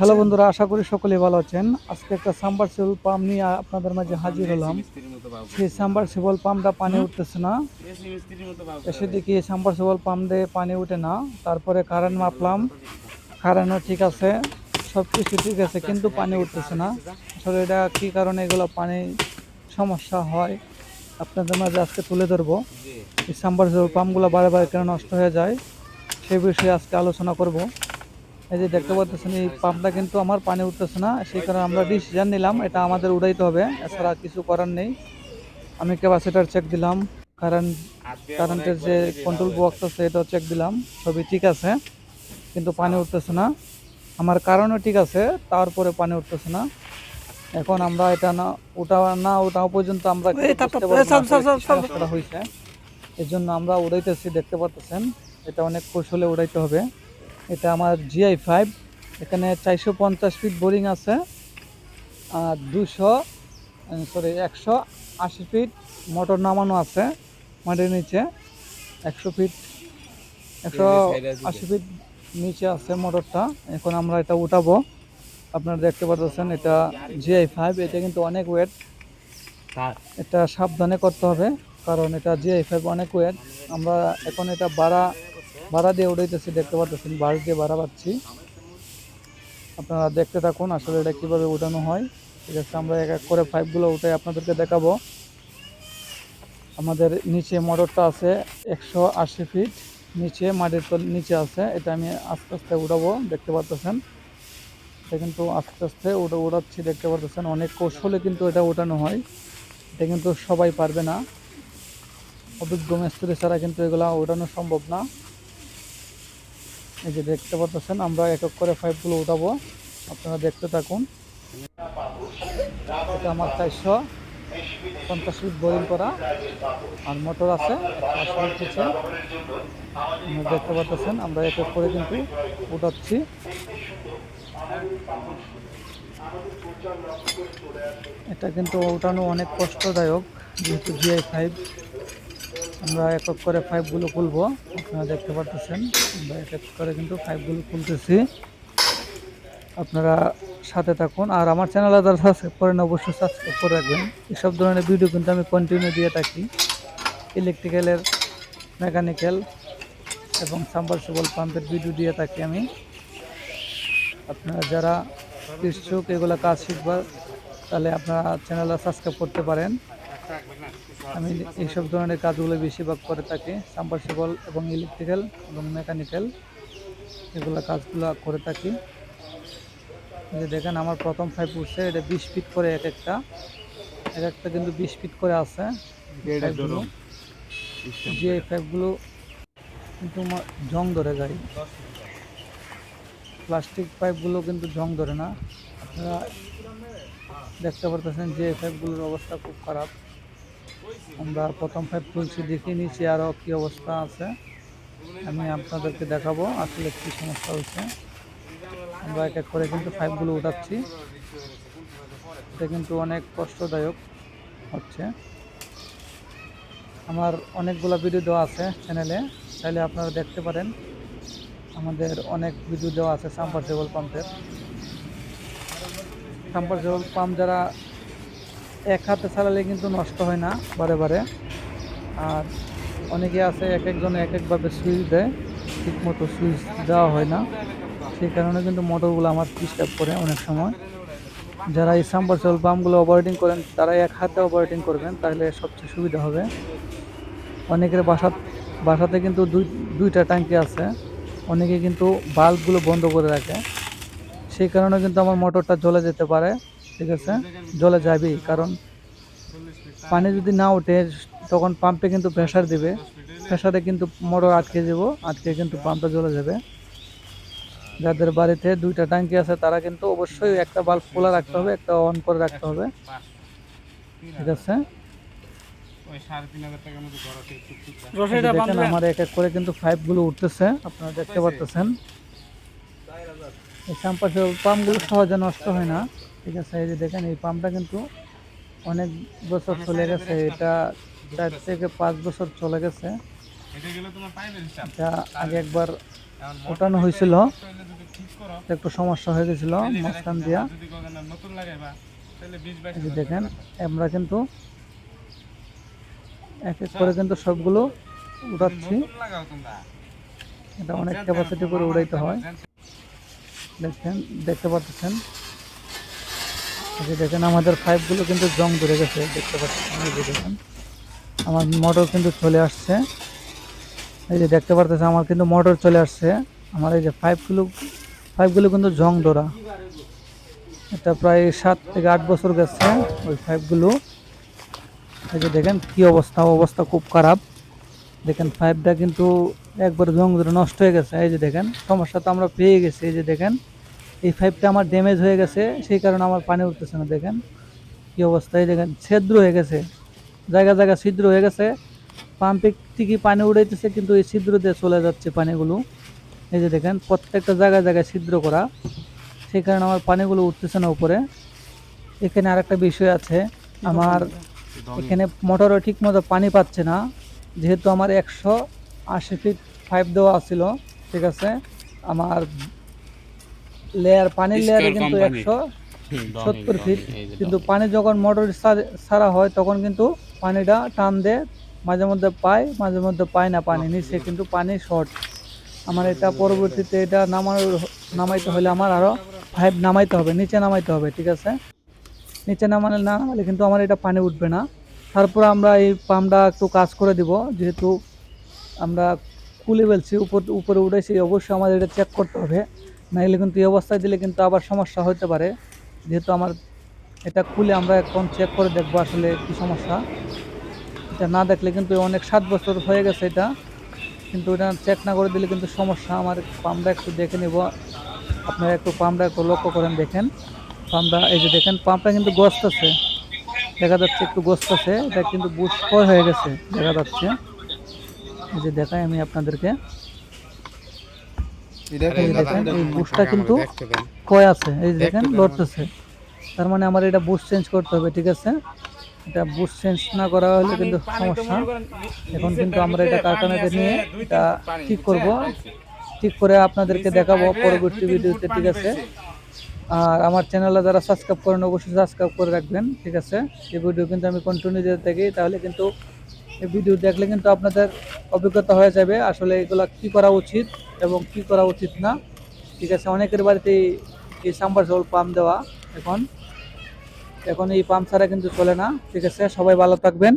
Hello বন্ধুরা আশা করি সকলে ভালো আছেন। আজকে একটা সাম্বারসিবল পাম্প নিয়ে আপনাদের মাঝে হাজির হলাম। সেই সাম্বারসিবল পাম্পটা পানি উঠতেছে না। এসে দেখি সাম্বারসিবল পাম্প দিয়ে পানি উঠে না। তারপরে কারেন্ট মাপলাম। কারেন্টও ঠিক আছে সব কিছু ঠিক আছে কিন্তু পানি উঠতেছে না। আসলে এটা কী কারণে এগুলো পানি সমস্যা হয় আপনাদের মাঝে আজকে তুলে ধরবো। এই সাম্বারসিবল পাম্পগুলো বারে বারে কেন নষ্ট হয়ে যায় সে বিষয়ে আজকে আলোচনা করব। এই যে দেখতে পাচ্ছেন এই পাম্পটা কিন্তু আমার পানি উঠতেছে না সেই কারণে আমরা ডিসিশন নিলাম এটা আমাদের উড়াইতে হবে এছাড়া কিছু করার নেই। আমি ক্যাপাসিটার চেক দিলাম কারেন্ট কারেন্টের যে কন্ট্রোল বক্স আছে এটাও চেক দিলাম সবই ঠিক আছে কিন্তু পানি উঠতেছে না। আমার কারণও ঠিক আছে তারপরে পানি উঠতেছে না। এখন আমরা এটা না ওটা না ওটাও পর্যন্ত আমরা সমস্যাটা হয়েছে। এই জন্য আমরা উড়াইতেছি দেখতে পাচ্ছেন এটা অনেক কৌশলে উড়াইতে হবে। এটা আমার জিআই ফাইভ এখানে চারশো পঞ্চাশ ফিট বোরিং আছে আর দুশো সরি একশো আশি ফিট মোটর নামানো আছে মাটির নিচে একশো ফিট একশো আশি ফিট নিচে আছে মোটরটা এখন আমরা এটা উঠাবো। আপনারা দেখতে পাচ্ছেন এটা জিআই ফাইভ এটা কিন্তু অনেক ওয়েট এটা সাবধানে করতে হবে কারণ এটা জিআই ফাইভ অনেক ওয়েট আমরা এখন এটা বাড়া ভাড়া দিয়ে উঠাইতেছি দেখতে পাচ্ছেন বাস দিয়ে ভাড়া পাচ্ছি। আপনারা দেখতে থাকুন আসলে এটা কীভাবে উঠানো হয়। ঠিক আছে, আমরা এক এক করে পাইপগুলো উঠে আপনাদেরকে দেখাবো। আমাদের নিচে মোটরটা আছে একশো আশি ফিট, নিচে মাটির তল নিচে আছে, এটা আমি আস্তে আস্তে উঠাবো দেখতে পাচ্ছেন এটা কিন্তু আস্তে আস্তে উঠে উড়াচ্ছি, দেখতে পাচ্ছেন অনেক কৌশলে কিন্তু এটা উঠানো হয়। এটা কিন্তু সবাই পারবে না। অভিজ্ঞ মিস্ত্রি ছাড়া কিন্তু এগুলা উঠানো সম্ভব না। এই যে দেখতে পাচ্ছেন, আমরা এক এক করে পাইপগুলো উঠাবো। আপনারা দেখতে থাকুন। এটা আমার চারশো পঞ্চাশ ফিট বোরিং করা আর মোটর আছে দেখতে পাচ্ছেন, আমরা এক এক করে কিন্তু উঠাচ্ছি। এটা কিন্তু উঠানো অনেক কষ্টদায়ক, যেহেতু জিআই ফাইভ আমরা এক এক করে পাইপগুলো খুলবো, আপনারা দেখতে পাচ্ছেন আমরা এক এক করে কিন্তু পাইপগুলো খুলতেছি। আপনারা সাথে থাকুন। আর আমার চ্যানেলে যারা সাবস্ক্রাইব করেন, অবশ্যই সাবস্ক্রাইব করে রাখবেন। এসব ধরনের ভিডিও কিন্তু আমি কন্টিনিউ দিয়ে থাকি। ইলেকট্রিক্যালের মেকানিক্যাল এবং সাবমার্সিবল পাম্পের ভিডিও দিয়ে থাকি আমি। আপনারা যারা কৃষক, এগুলো কাজ শিখবার তাহলে আপনারা চ্যানেলটা সাবস্ক্রাইব করতে পারেন। আমি এইসব ধরনের কাজগুলো বেশিরভাগ করে থাকি সাবমার্সিবল এবং ইলেকট্রিক্যাল এবং মেকানিক্যাল এগুলো কাজগুলো করে থাকি। যে দেখেন আমার প্রথম ফাইভ উঠছে এটা বিশ ফিট করে এক একটা। এক একটা কিন্তু বিশ ফিট করে আছে। যে পাইপগুলো কিন্তু জং ধরে যায় প্লাস্টিক পাইপগুলো কিন্তু জং ধরে না। আপনারা দেখতে পারতেছেন যে পাইপগুলোর অবস্থা খুব খারাপ। আমরা প্রথম পাইপ খুলছি দেখে নিচে আরও কী অবস্থা আছে। আমি আপনাদেরকে দেখাবো আসলে কী সমস্যা হয়েছে। আমরা এক এক করে কিন্তু পাইপগুলো উঠাচ্ছি। এটা কিন্তু অনেক কষ্টদায়ক হচ্ছে। আমার অনেকগুলো ভিডিও দেওয়া আছে চ্যানেলে চাইলে আপনারা দেখতে পারেন। আমাদের অনেক ভিডিও দেওয়া আছে সাম্পারসেবল পাম্পের। সাম্পারসেবল পাম্প যারা এক হাতে চালালে কিন্তু নষ্ট হয় না, বারে বারে। আর অনেকে আছে, এক একজন এক একভাবে সুইচ দেয় ঠিক মতো সুইচ দেওয়া হয় না। সেই কারণে কিন্তু মোটরগুলো আমার ডিস্টার্ব করে অনেক সময়। যারা এই সাম্পারসেবল পাম্পগুলো অপারেটিং করেন তারা এক হাতে অপারেটিং করবেন, তাহলে সবচেয়ে সুবিধা হবে। অনেকের বাসা বাসাতে কিন্তু দুই, দুইটা ট্যাঙ্কি আছে। অনেকে কিন্তু বাল্বগুলো বন্ধ করে রাখে। সেই কারণে কিন্তু আমার মোটরটা জ্বলে যেতে পারে। ঠিক আছে? জলে যাবেই কারণ পানি যদি না ওঠে তখন পাম্পে কিন্তু প্রেশার দিবে। প্রেশারে কিন্তু মোটর আটকে যাব আটকে কিন্তু পাম্পটা জ্বলে যাবে। যাদের বাড়িতে দুইটা ট্যাঙ্কি আছে তারা কিন্তু অবশ্যই একটা বাল্ব খোলা রাখতে হবে একটা অন করে রাখতে হবে। ঠিক আছে? দেখেন আমার এক এক করে কিন্তু পাইপগুলো উঠতেছে আপনারা দেখতে পারতেছেন। এই শ্যাম্পাসের পাম্পগুলো সহজে নষ্ট হয় না। ঠিক আছে দেখেন, এই পাম্পটা কিন্তু অনেক বছর চলে গেছে, এটা চার থেকে পাঁচ বছর চলে গেছে। এটা আগে একবার ওঠানো হয়েছিল, একটু সমস্যা হয়ে গেছিল, মাঝখান দিয়া। দেখেন, আমরা কিন্তু এক এক করে কিন্তু সবগুলো উঠাচ্ছি। এটা অনেক ক্যাপাসিটি করে উড়াইতে হয়। দেখেন, দেখতে পাচ্ছেন? দেখেন, আমাদের পাইপগুলো কিন্তু জং ধরে গেছে, দেখতে পাচ্ছেন? এই যে দেখেন, আমার মোটর কিন্তু চলে আসছে। এই যে দেখতে পারতেছে আমার কিন্তু মোটর চলে আসছে। আমার এই যে পাইপগুলো পাইপগুলো কিন্তু জং ধরা। এটা প্রায় সাত থেকে আট বছর গেছে, ওই পাইপগুলো এই যে দেখেন, কি অবস্থা? অবস্থা খুব খারাপ। দেখেন পাইপটা কিন্তু একবার জং ধরে নষ্ট হয়ে গেছে। এই যে দেখেন, সমস্যা তো আমরা পেয়ে গেছি। এই যে দেখেন এই পাইপটা আমার ড্যামেজ হয়ে গেছে, সেই কারণে আমার পানি উঠতেছে না, দেখেন। কি অবস্থা, এই দেখেন, ছিদ্র হয়ে গেছে। জায়গা জায়গা ছিদ্র হয়ে গেছে। পাম্পে ঠিকই পানি উড়াইতেছে, কিন্তু এই ছিদ্র দিয়ে চলে যাচ্ছে পানিগুলো। এই যে দেখেন, প্রত্যেকটা জায়গায় জায়গায় ছিদ্র করা। সেই কারণে আমার পানিগুলো উঠতেছে না উপরে। এখানে আরেকটা বিষয় আছে, আমার এখানে মোটরও ঠিক মতো পানি পাচ্ছে না। যেহেতু আমার একশো আশি ফিট পাইপ দেওয়া ছিল, ঠিক আছে? আমার লেয়ার পানির লেয়ারে কিন্তু একশো সত্তর ফিট কিন্তু পানি যখন মোটর ছাড়া হয় তখন কিন্তু পানিটা টান দেয়। মাঝে মধ্যে পায় মাঝে মধ্যে পায় না পানি। নিচে কিন্তু পানি শর্ট আমার এটা পরবর্তীতে এটা নামানোর নামাইতে হলে আমার আরও পাইপ নামাইতে হবে নিচে নামাইতে হবে ঠিক আছে? নিচে নামালে না নামালে কিন্তু আমার এটা পানি উঠবে না। তারপর আমরা এই পাম্পটা একটু কাজ করে দিব। যেহেতু আমরা কুলে ফেলছি উপর উপরে উঠেছি অবশ্যই আমাদের এটা চেক করতে হবে। নাহলে কিন্তু এই অবস্থায় দিলে কিন্তু আবার সমস্যা হতে পারে। যেহেতু আমার এটা খুলে আমরা এখন চেক করে দেখব আসলে কী সমস্যা। এটা না দেখলে কিন্তু অনেক সাত বছর হয়ে গেছে এটা। কিন্তু এটা চেক না করে দিলে কিন্তু সমস্যা। আমার পাম্পটা একটু দেখে নেব। আপনারা একটু পাম্পটা একটু লক্ষ্য করেন, দেখেন। পাম্পটা এই যে দেখেন পাম্পটা কিন্তু গোস্ত আছে দেখা যাচ্ছে একটু গোস্ত আছে এটা কিন্তু ক্ষয় হয়ে গেছে, দেখা যাচ্ছে। এই যে দেখাই আমি আপনাদেরকে। বুশটা কিন্তু ক্ষয় আছে? এই দেখেন লড়তেছে। তার মানে আমার এটা বুশ চেঞ্জ করতে হবে ঠিক আছে? এটা বুশ চেঞ্জ না করা হলে কিন্তু সমস্যা। এখন কিন্তু আমরা এটা কারখানাতে নিয়ে এটা ঠিক করব। ঠিক করে আপনাদেরকে দেখাবো পরবর্তী ভিডিওতে ঠিক আছে? আর আমার চ্যানেলে যারা সাবস্ক্রাইব করেন অবশ্যই সাবস্ক্রাইব করে রাখবেন ঠিক আছে? এই ভিডিও কিন্তু আমি কন্টিনিউ দিতে থাকি তাহলে কিন্তু ভিডিও দেখলে কিন্তু আপনাদের অভিজ্ঞতা হয়ে যাবে, আসলে এগুলো কি করা উচিত এবং কি করা উচিত না। ঠিক আছে, অনেকের বাড়িতে এই সাম্বার পাম্প দেওয়া এখন। এখন এই পাম্প ছাড়া কিন্তু চলে না। ঠিক আছে, সবাই ভালো থাকবেন।